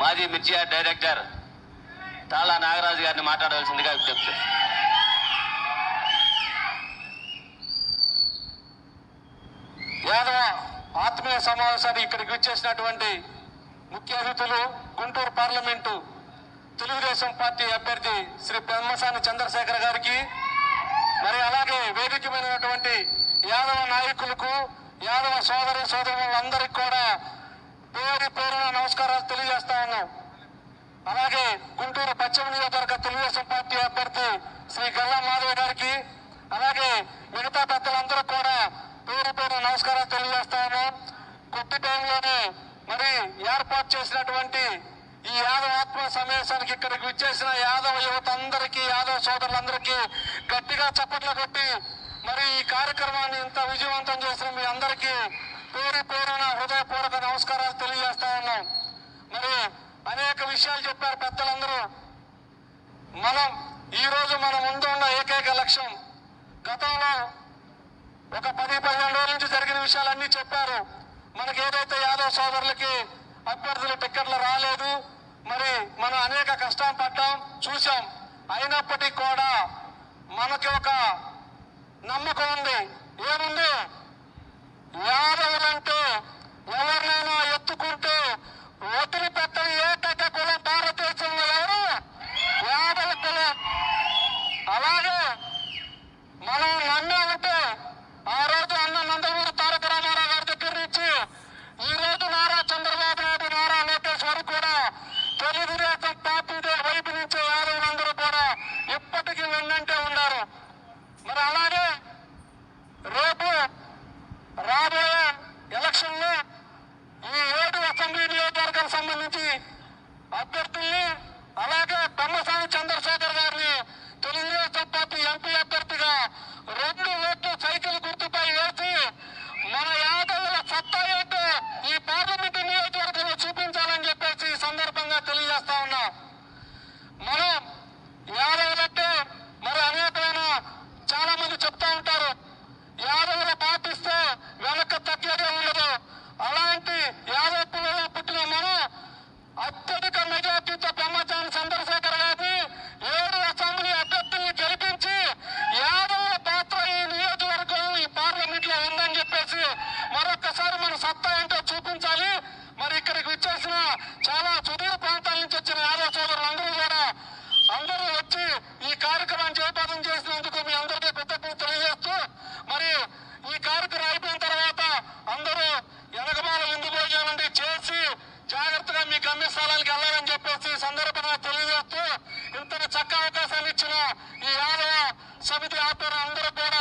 మాజీ మిర్చి డైరెక్టర్ తాళా నాగరాజు గారిని మాట్లాడవలసిందిగా విజ్ఞప్తి యాదవ ఆత్మీయ సమావేశానికి ఇక్కడికి విచ్చేసినటువంటి ముఖ్య అతిథులు గుంటూరు పార్లమెంటు తెలుగుదేశం పార్టీ అభ్యర్థి శ్రీ పెమ్మసాని చంద్రశేఖర్ గారికి మరి అలాగే వేదికమైనటువంటి యాదవ నాయకులకు యాదవ సోదరి సోదరులందరికీ కూడా పేరు పేరున నమస్కారాలు తెలియజేస్తా ఉన్నాం. అలాగే గుంటూరు పశ్చిమ నియోజకవర్గ తెలుగుదేశం పార్టీ అభ్యర్థి శ్రీ గల్లా మాధవ్ గారికి అలాగే మిగతా పెద్దలందరూ కూడా పేరు పేరు నమస్కారాలు తెలియజేస్తా ఉన్నాం. కొద్ది టైంలోనే మరి ఏర్పాటు చేసినటువంటి ఈ యాదవ ఆత్మ సమావేశానికి ఇక్కడికి విచ్చేసిన యాదవ యువత అందరికీ యాదవ సోదరులందరికీ గట్టిగా చప్పట్లు కొట్టి మరి ఈ కార్యక్రమాన్ని ఇంత విజయవంతం చేసిన మీ అందరికీ పేరు పేరున హృదయపూర్వక నమస్కారాలు తెలియజేస్తా ఉన్నాం. మరి అనేక విషయాలు చెప్పారు పెద్దలందరూ. మనం ఈరోజు మన ముందు ఉన్న ఏకైక లక్ష్యం గతంలో ఒక పది పదిహేను రోజుల నుంచి జరిగిన విషయాలన్నీ చెప్పారు. మనకి ఏదైతే యాదవ్ సోదరులకి అభ్యర్థులు టిక్కెట్లు రాలేదు మరి మనం అనేక కష్టం పడ్డాం చూసాం అయినప్పటికీ కూడా మనకి ఒక నమ్మకం ఉంది. ఏముంది? తెలుగుదేశం పార్టీ వైపు నుంచి యాదవులందరూ కూడా ఇప్పటికీ ఉన్నంటే ఉన్నారు. మరి అలాగే రేపు రాబోయే ఎలక్షన్లో ఈ ఏడు అసెంబ్లీ నియోజకవర్గానికి సంబంధించి అభ్యర్థి అలాగే బొమ్మసాని చంద్రశేఖర్ గారిని తెలుగుదేశం పార్టీ ఎంపీ అభ్యర్థిగా రెండు ఓట్లు సైకిల్ గుర్తుపై వేసి మన యాదవుల సత్తా ఏంటో ఈ పార్లమెంటు నియోజకవర్గంలో చూపించాలని చెప్పేసి ఈ సందర్భంగా తెలియజేస్తా ఉన్నా మనం యాదవులంటే మరి అనేకమైన చాలా మంది చెప్తా ఉంటారు యాదవులు పాటిస్తే వెనక్కి తగ్గేదే ఉండదు అలాంటి యాదవ్ పిల్లలు పుట్టిన మనం అత్యధిక మెజార్టీతో బ్రహ్మచారి చంద్రశేఖర్ గారిని ఏడు అసెంబ్లీ అభ్యర్థుల్ని గెలిపించి యాదవుల పాత్ర ఈ నియోజకవర్గం ఈ పార్లమెంట్లో ఉందని చెప్పేసి ఒకసారి మన సత్తా ఏంటో చూపించాలి. మరి ఇక్కడికి వచ్చేసిన చాలా సుదూర ప్రాంతాల నుంచి వచ్చిన యాదవ్ సోదరులందరూ కూడా అందరూ వచ్చి ఈ కార్యక్రమాన్ని చేపట్టం చేసినందుకు మీ అందరికీ కృతజ్ఞత తెలియజేస్తూ మరి ఈ కార్యక్రమం అయిపోయిన తర్వాత అందరూ ఎనగమాల విందు భోజనం చేసి జాగ్రత్తగా మీ గమ్యస్థానాలకు వెళ్ళాలని చెప్పేసి సందర్భంగా తెలియజేస్తూ ఇంత చక్క అవకాశాన్ని ఇచ్చిన ఈ యాదవ సమితి ఆధ్వర్యం అందరూ కూడా